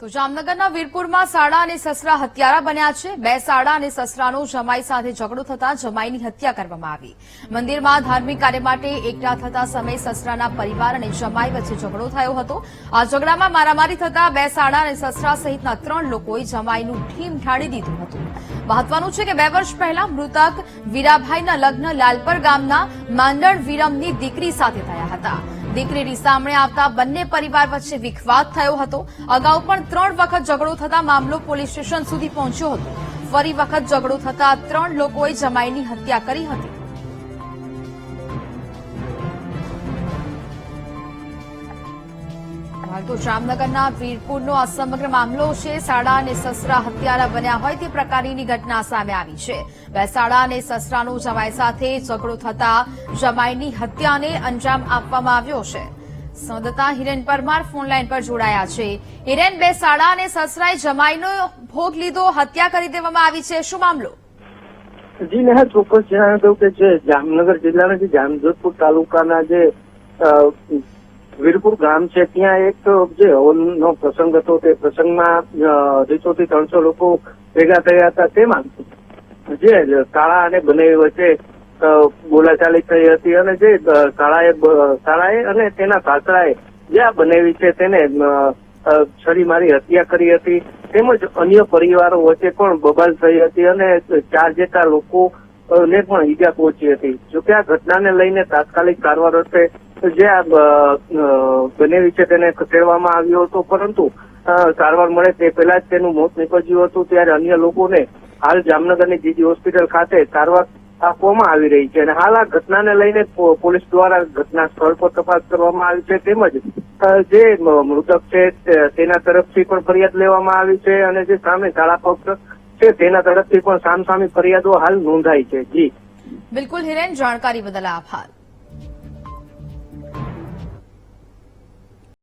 તો જામનગરના વીરપુરમાં સાડા અને સસરા હત્યારા બન્યા છે. બે સાડા અને સસરાનો જમાઈ સાથે ઝઘડો થતા જમાઈની હત્યા કરવામાં આવી. મંદિરમાં ધાર્મિક કાર્ય માટે એકઠા થતા સમયે સસરાના પરિવાર અને જમાઈ વચ્ચે ઝઘડો થયો હતો. આ ઝઘડામાં મારામારી થતા બે સાડા અને સસરા સહિતના ત્રણ લોકોએ જમાઈનું ઢીમ ઠાળી દીધું હતું. મહત્વનું છે કે બે વર્ષ પહેલા મૃતક વીરાભાઈના લગ્ન લાલપર ગામના માંડણ વિરમની દીકરી સાથે થયા હતા. દીકરીની સામે આવતા બંને પરિવાર વચ્ચે વિખવાદ થયો હતો. અગાઉ પણ ત્રણ વખત ઝઘડો થતા મામલો પોલીસ સ્ટેશન સુધી પહોંચ્યો હતો. ફરી વખત ઝઘડો થતા ત્રણ લોકોએ જમાઈની હત્યા કરી હતી. હાલ તો જામનગરના વીરપુરનો આ સમગ્ર મામલો છે. સાડા અને સસરા હત્યારા બન્યા હોય તે પ્રકારની ઘટના સામે આવી છે. બે અને સસરાનો જમાઈ સાથે ઝઘડો થતા જમાઈની હત્યાને અંજામ આપવામાં આવ્યો છે. સંવાદદાતા હિરેન પરમાર ફોનલાઈન પર જોડાયા છે. હિરેન, બે સાડા અને સસરાએ જમાઈનો ભોગ લીધો, હત્યા કરી દેવામાં આવી છે. શું મામલો? જી નેહા ચોક્કસ જણાવ્યું કે જે જામનગર જિલ્લાના જે જામજોધપુર તાલુકાના જે વીરપુર ગામ છે, ત્યાં એક, જે હવનનો પ્રસંગ હતો, તે પ્રસંગમાં થી ત્રણસો લોકો ભેગા થયા હતા. તેમાં જે કાળા અને બનેવી વચ્ચે બોલાચાલી થઈ હતી અને જે શાળાએ કાળાએ અને તેના સાસરાએ જે આ બનેવી છે, તેને છરી મારી હત્યા કરી હતી. તેમજ અન્ય પરિવારો વચ્ચે પણ બબાલ થઈ હતી અને ચાર જેટલા લોકો ને પણ ઈજા પહોંચી હતી. જોકે આ ઘટનાને લઈને તાત્કાલિક સારવાર અર્થે જે આ બનેવી છે તેને ખસેડવામાં આવ્યો હતો, પરંતુ સારવાર મળે તે પહેલા જ તેનું મોત નીપજ્યું હતું, ત્યારે અન્ય લોકોને હાલ જામનગરની જીજી હોસ્પિટલ ખાતે સારવાર આપવામાં આવી રહી છે અને હાલ આ ઘટનાને લઈને પોલીસ દ્વારા ઘટના સ્થળ પર તપાસ કરવામાં આવી છે, તેમજ જે મૃતક છે તેના તરફથી પણ ફરિયાદ લેવામાં આવી છે અને જે સામે શાળા પક્ષ છે, તેના તરફથી પણ સામસામી ફરિયાદો હાલ નોંધાઈ છે. જી. બિલકુલ હિરેન, જાણકારી બદલ આભાર.